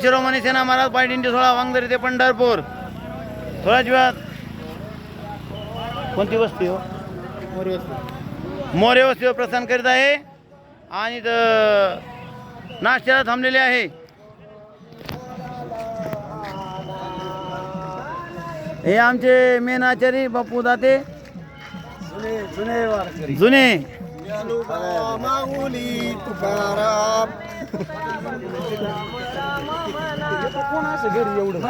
शिरोमणी सेना महाराज पायडिंडी सोळा वांगदरी ते पंढरपूर. थोड्याच वेळात कोणती वस्ती हो? मोरे वस्तीवर हो, प्रस्थान करीत आहे. आणि नाश्त्याला थांबलेले आहे. हे आमचे मेन आचारी बापू दाते. जुने. माऊली एवढं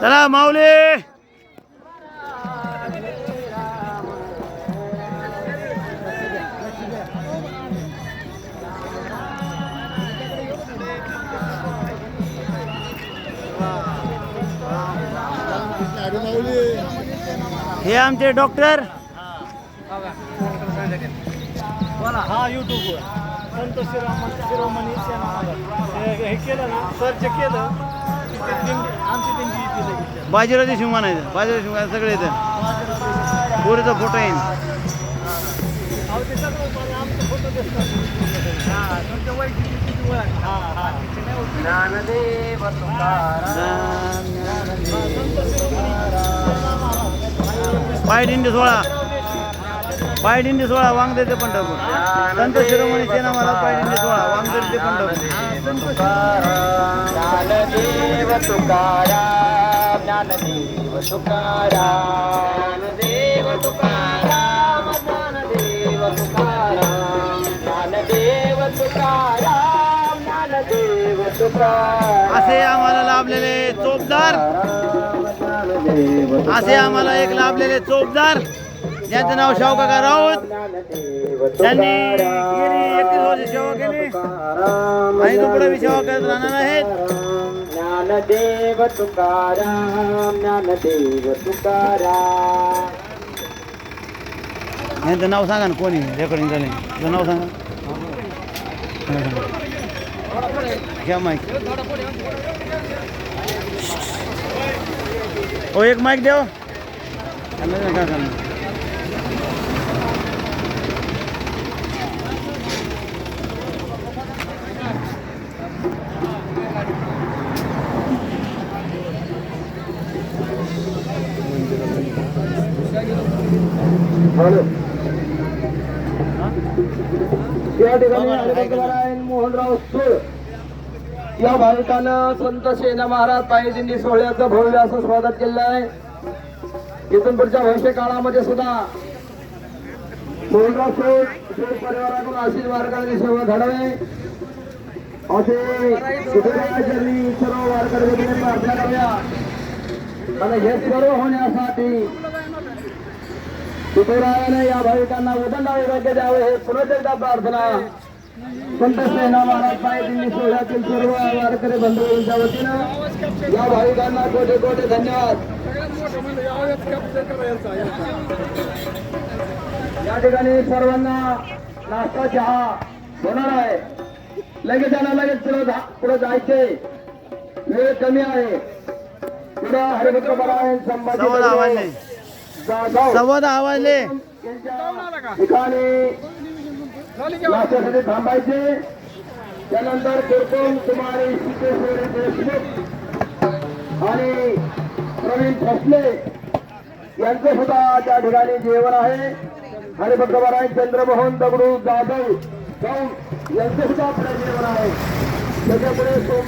चला माऊली. हे आमचे डॉक्टर. हा युट्यूबवर संत शिरोमणी शिरोमणी सेना. हे हे केलं ना सर्च केलं की ते दिंडी आमची दिंडी इथे लगेच. बाजीराव देशमुख म्हणायचं बाजीराव देशमुख सगळे येतं पोरीचा फोटो येईल अहो, ते सगळं पण आमचे फोटो दिसतात. हा, तुमच्या वैयक्तिक किती ओळख. हा, हा. तिथे नाही ओळख. हा, संत शिरोमणी सेना महाराज. पायदिंडी सोळा पायदिंडी सोळा वांगदे ते पंढरपूर संत शिरोमणी सेना महाराज पायदिंडी सोळा वांगदे ते पंढरपूर असे आम्हाला लाभलेले चोपदार. असे आम्हाला एक लाभलेले चोपदार. ज्यांचं नाव शाहूकाका राऊत त्यांनी गेली एकतीस वर्ष सेवा केली. आणि तो पुढे सेवा करत राहणार आहेत ज्ञानदेव तुकाराम ज्ञानदेव तुकाराम यांचं नाव सांगा ना कोणी? रेकॉर्डिंग झाले. तुझं नाव सांगा. घ्या माईक ओ एक माईक देव. त्यांना द्या काकांना. या ठिकाणी मोहनराव सुळ या भाविकानं संत सेना महाराज पायदिंडी सोहळ्याचं भव्य असं स्वागत केलेलं आहे. इथून पुढच्या भविष्य काळामध्ये सुद्धा मोहनराव सुळ सुळ परिवाराकडून आशीर्वाद मार्गाने सेवा घडावे असे सर्व वारकरी प्रार्थना करूया आणि हे सर्व होण्यासाठी तुकोरायाने या भाविकांना उदंड आरोग्य द्यावे हे पुनः एकदा प्रार्थना. संत सेना महाराज पायदिंडी सोहळ्यातील सर्व वारकरी बंधूंच्या वतीनं या भाविकांना कोटे कोटे धन्यवाद. या ठिकाणी सर्वांना नाश्ता चहा होणार आहे. लगेच यांना लगेच पुढे पुढे जायचे. वेळ कमी आहे. पुढे हरिभक्त परायण संभाजी संवाद आवाज ठिकाणी थांबायचे. त्यानंतर कुरकुम कुमारी सिद्धेश्वरी देशमुख आणि प्रवीण फसले यांचं सुद्धा त्या ठिकाणी जेवण आहे. हरिभक्तवराय चंद्रमोहन दगडू जाधव गौड यांचं सुद्धा आपलं जेवण आहे. त्याच्यामुळे सोमनाथ